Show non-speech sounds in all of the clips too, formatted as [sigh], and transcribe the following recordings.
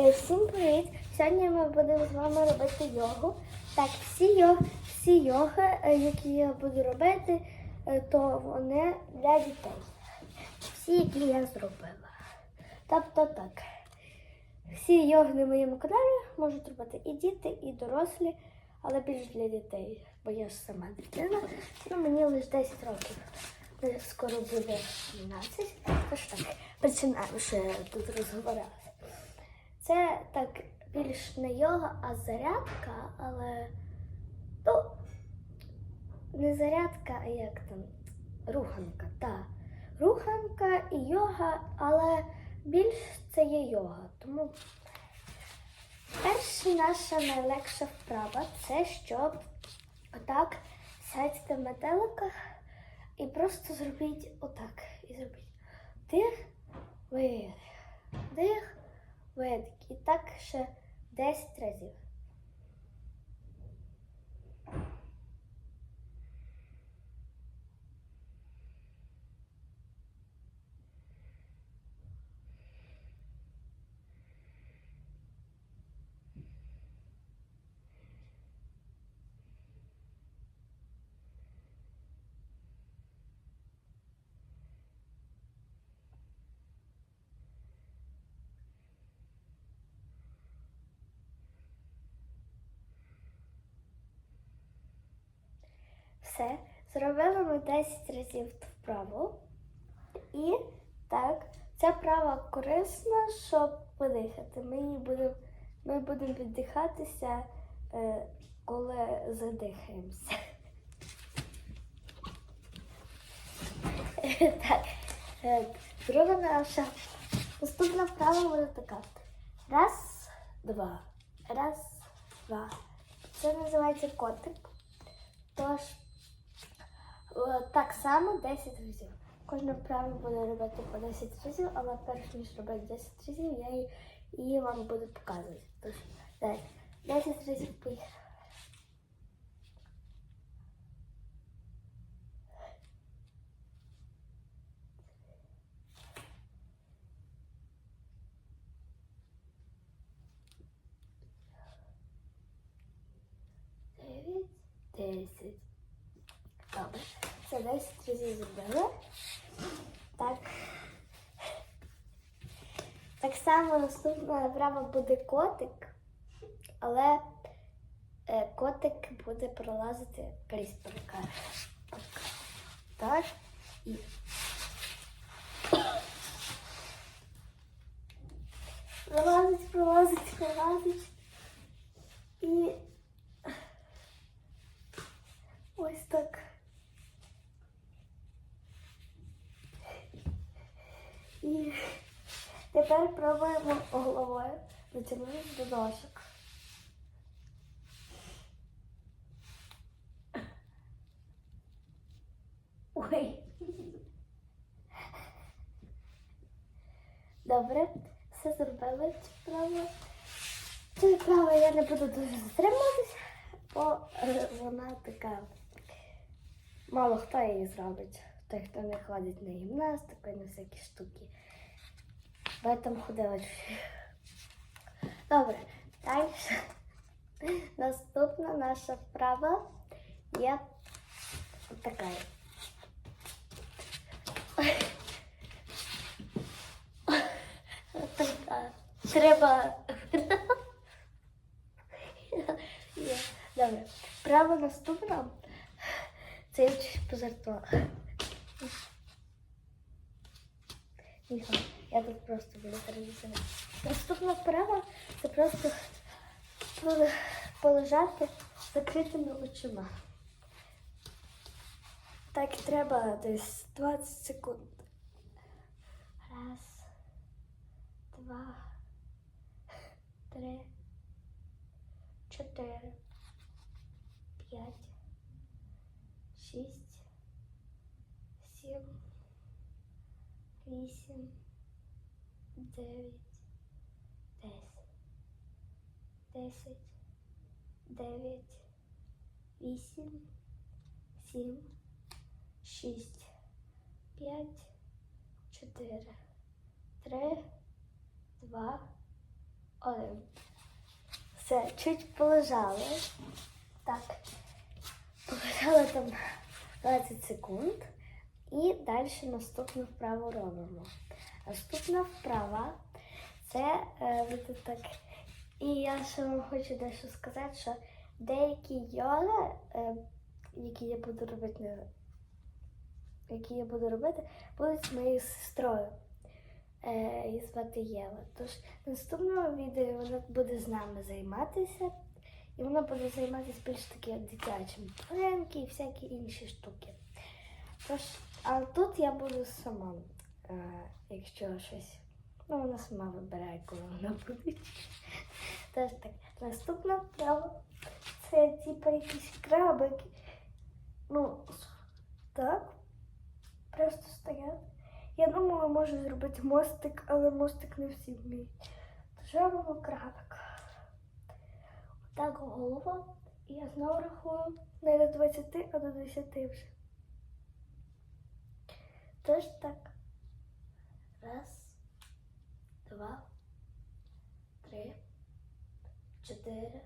Е, Всім привіт! Сьогодні ми будемо з вами робити йогу. Так, всі, йог, всі йоги, е, які я буду робити, е, то вони для дітей. Всі, які я зробила. Тобто так. Всі йоги на моєму каналі можуть робити і діти, і дорослі, але більш для дітей, бо я ж сама дитина. Ну, мені лише 10 років. Скоро буде 12. Тож так, починаємо, я тут розговорилася. Це так більш не йога, а зарядка, але ну, не зарядка, а як там руханка. Та. Руханка і йога, але більш це є йога. Тому перша наша найлегша вправа це щоб отак сядьте в метеликах і просто зробіть отак. І зробіть дих, видих, дих, видих. І так ще 10 разів. Все. Зробили ми 10 разів вправу. І так, ця вправа корисна, щоб подихати. Ми будемо, ми будемо віддихатися, е, коли задихаємося. Так, е, друга наша. Наступна вправа буде така. Раз, два. Раз, два. Це називається котик. Тож е, так само 10 разів. Кожна вправа буде робити по 10 разів, але перш ніж робити 10 разів, я її, вам буду показувати. Тож, далі. 10 разів поїхали. Десять. Добре. Це 10 разів зробили. Так. Так само наступна вправа буде котик, але е, котик буде пролазити крізь паркар. Так. І. Пролазить, пролазить, пролазить. І ось так. І тепер пробуємо головою дотягнути до ножок. Ой. Добре, все зробили цю вправу. Цю вправу я не буду дуже затримуватися, бо е, вона така. Мало хто її зробить. Той, хто не ходить на гімнастику і на всякі штуки. Я там ходила. Добре, далі. Наступна наша вправа є така. Така. Треба. Добре. Вправа наступна. Це я вчусь позартувала. Нічого, я тут просто буду перелізати. Наступна вправа це просто полежати закритими очима. Так треба десь 20 секунд. Раз, два, три, чотири, п'ять шість, сім, вісім, дев'ять, десять, десять, дев'ять, вісім, сім, шість, п'ять, чотири, три, два, Один. Все, чуть полежали. Так. Полежали там 20 секунд. І далі наступну вправу робимо. Наступна вправа це е, так. І я ще вам хочу дещо сказати, що деякі йоги, е, які я буду робити, які я буду робити, будуть з моєю сестрою. Е, її звати Єва. Тож в наступному відео вона буде з нами займатися. І вона буде займатися більш таки дитячим пленки і всякі інші штуки. Тож, а тут я буду сама, е, якщо щось. Ну, вона сама вибирає, коли вона буде. Тож так, наступна вправа це типу якісь крабики. Ну, так. Просто стоять. Я думала, можу зробити мостик, але мостик не всі вміють. Тож робимо крабик. Так, голова. І я знову рахую не до 20, а до 10 вже. Тож так. Раз, два, три, чотири,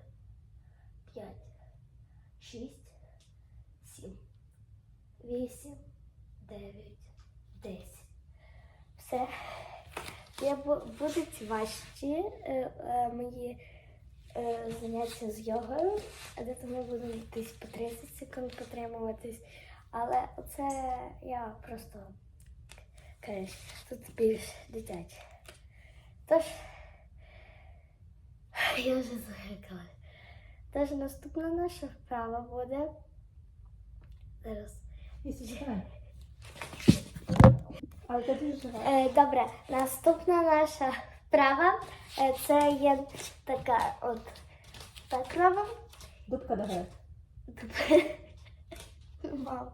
п'ять, шість, сім, вісім, дев'ять, десять. Все. Я будуть важчі е, е, мої е, заняття з йогою, де ми будемо десь по 30 секунд потримуватись. Але це я просто кажу, тут більш дитяче. Тож, я вже загикала. Тож наступна наша вправа буде. Зараз. Але ти дуже живе. Е, добре, наступна наша вправа е, це є така от так робимо. Дубка догори. Тепер мав.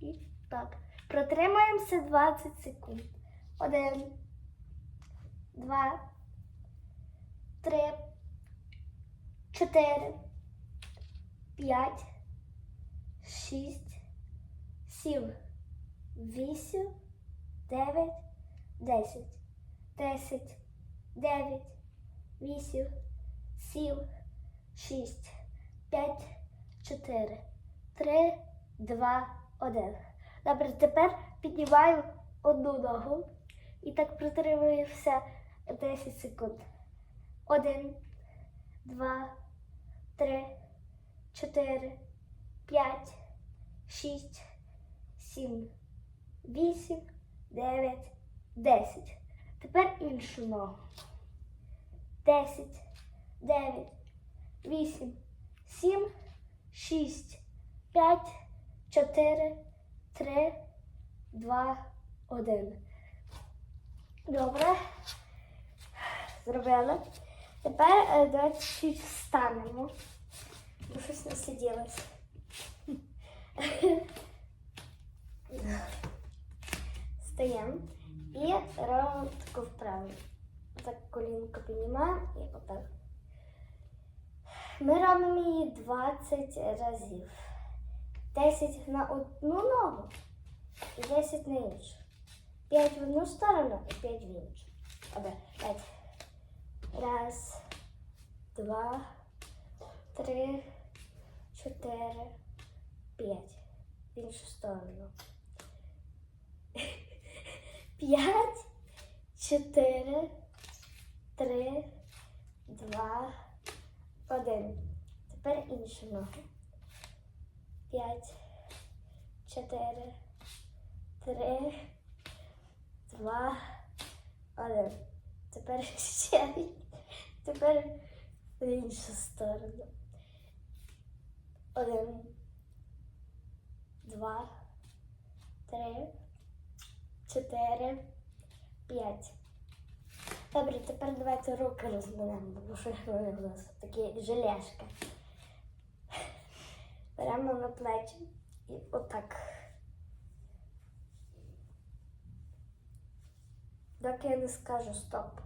І так. Протримаємося 20 секунд. Один, два, три, чотири, п'ять, шість, сім, вісім, дев'ять, десять. Десять, дев'ять, вісім, сім, шість, п'ять, чотири, три, два, один. Добре, тепер піднімаю одну ногу і так протримуюся 10 секунд. Один, два, три, чотири, п'ять, шість, сім, вісім, дев'ять, десять. Тепер іншу ногу. Десять, дев'ять, вісім, сім, шість, п'ять, чотири, три, два, один. Добре. Зробили. Тепер е, давайте чуть встанемо. Бо щось не сиділося. Стаємо і робимо таку вправу. Так колінко піднімаємо і отак. Ми робимо її 20 разів. 10 на одну ногу і 10 на іншу. 5 в одну сторону і 5 в іншу. Добре, 5. Раз, два, три, чотири, п'ять. В іншу сторону. [laughs] П'ять, чотири, три, два, один. Тепер іншу ногу. П'ять, чотири, три, два, один. Тепер [laughs] ще. Тепер в іншу сторону. Один, два, три, чотири, п'ять. Добре, тепер давайте руки розминемо, бо що вони у нас такі желешки. Беремо на плечі і отак. Доки я не скажу стоп.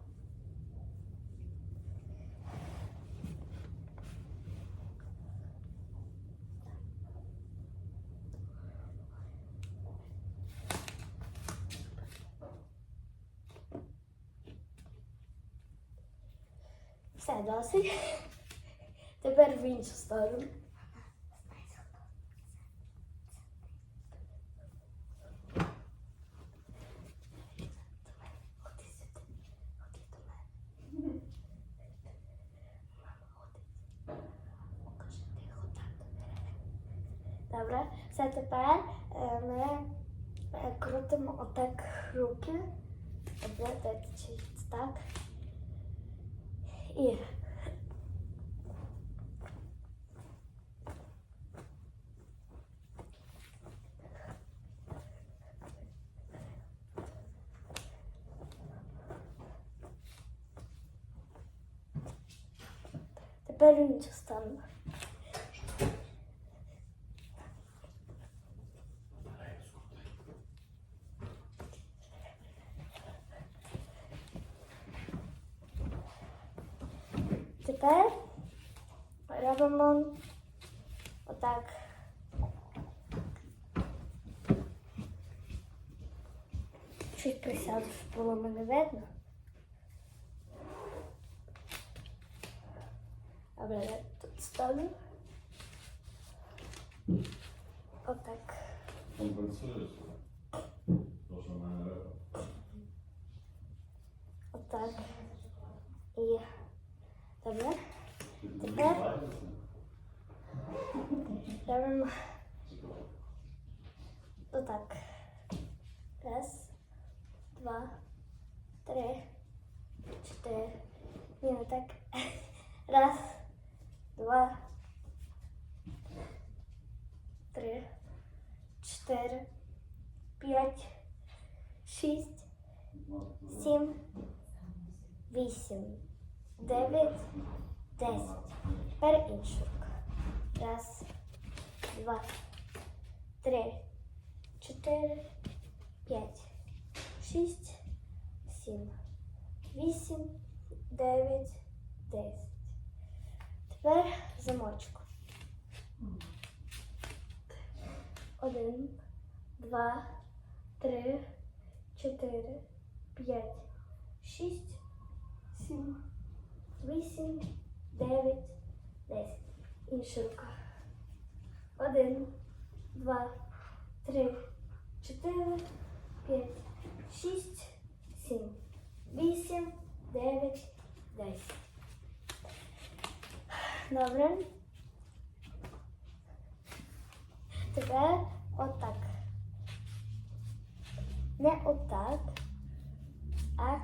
Все, досить. Тепер в іншу сторону. Ходи сюди. Ходи до мене. Мама ходить. Покажи тихо так. Добре, все тепер е, ми е, крутимо отак руки. Добре, чи так. І тепер іншу сторону. Тепер робимо отак. Чуть присяду, щоб було мене видно. Добре, я тут ставлю. Отак. Компенсуєш? То, що мене риба. Отак. І добре. Тепер? Робимо отак. Раз, два, три, чотири. Ні, не так. [laughs] Раз, два, три, чотири, п'ять, шість, сім, вісім, дев'ять, десять. Тепер інша рука. Раз, два, три, чотири, п'ять, шість, сім, вісім, дев'ять, десять. Тепер замочку. Один, два, три, чотири, п'ять, шість, сім, вісім, дев'ять, десять. Інша рука. Один, два, три, чотири, п'ять, шість, сім, вісім, дев'ять, десять. Добре. Тепер отак. Не отак, а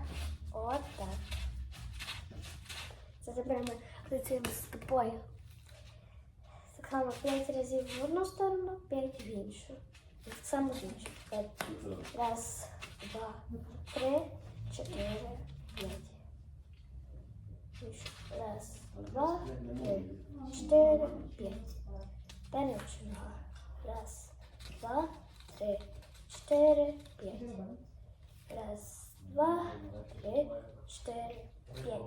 отак. Це тепер ми працюємо з тобою. Так само 5 разів в одну сторону, 5 в іншу. І так само в іншу. П'ять. Раз, два, три, чотири, п'ять. Іншу. Раз, два, три, чотири, п'ять. Тепер іншу ногу. Раз, два, три, чотири, п'ять. Раз, два, три, чотири, п'ять.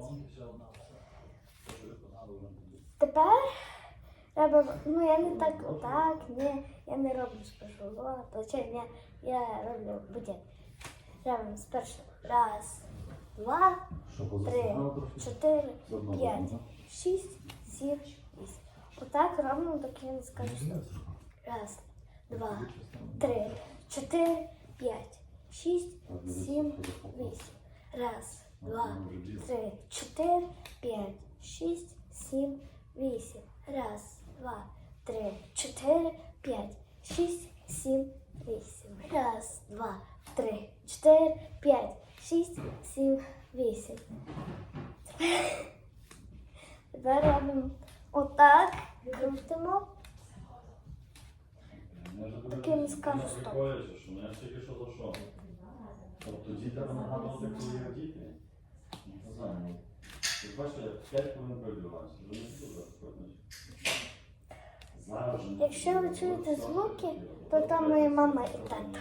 Тепер робимо, ну я не так отак, ні, я не роблю спершу плече, ні, я роблю будь-як. Робимо спершу раз, два, три, чотири, п'ять, шість, сім, вісім. Отак робимо, доки я не скажу стоп. Раз, два, три, чотири, п'ять, шість, сім, вісім. Раз, два, три, чотири, п'ять, шість, сім, вісім. Раз, два, три, чотири, п'ять, шість, сім, вісім. Раз, два, три, чотири, п'ять, шість, сім, вісім. Тепер- робимо отак, крутимо. Тобі скажу стоп. Тобто діти нагадувати, коли діти. Не знаю. Ти бачиш, я 5 хвилин прибігався. Вже дуже складно. Зараз Якщо ви чуєте звуки, то там моя мама і тато.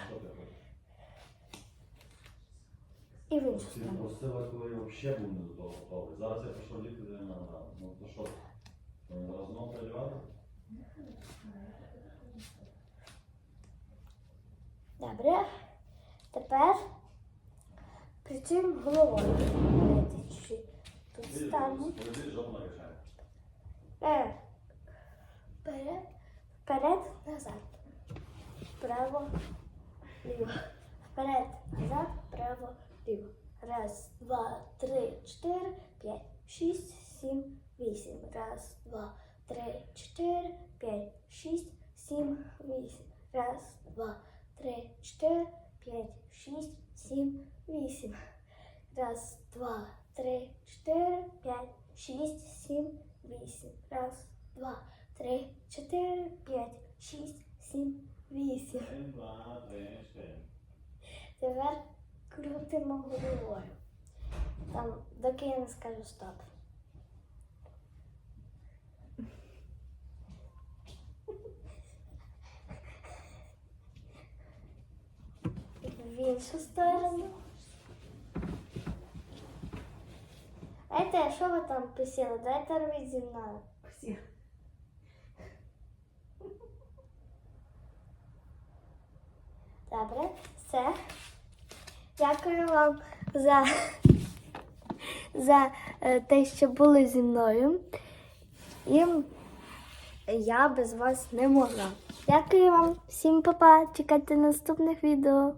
І в іншу сторону. просили, коли я взагалі був не до того готовий. Зараз я пішов діти де не нагадав. Ну то що? Разом передівати? Добре. Тепер працюємо головою. Давайте чуть-чуть стану. Е. Вперед, вперед, назад. Право, ліво. Вперед, назад, право, ліво. Раз, два, три, чотири, п'ять, шість, сім, вісім. Раз, два, три, чотири, п'ять, шість, сім, вісім. Раз, два, три, чотири, п'ять, шість, сім, вісім. Раз, два, три, чотири, п'ять, шість, сім, вісім. Раз, два, три, чотири, п'ять, шість, сім, вісім. Тепер крутимо головою. Там, доки я не скажу стоп. В іншу сторону. Дайте, що ви там присіли? Дайте робіть зі мною. Всі. Добре, все. Дякую вам за, за е, те, що були зі мною. І я без вас не могла. Дякую вам, всім па-па. Чекайте наступних відео.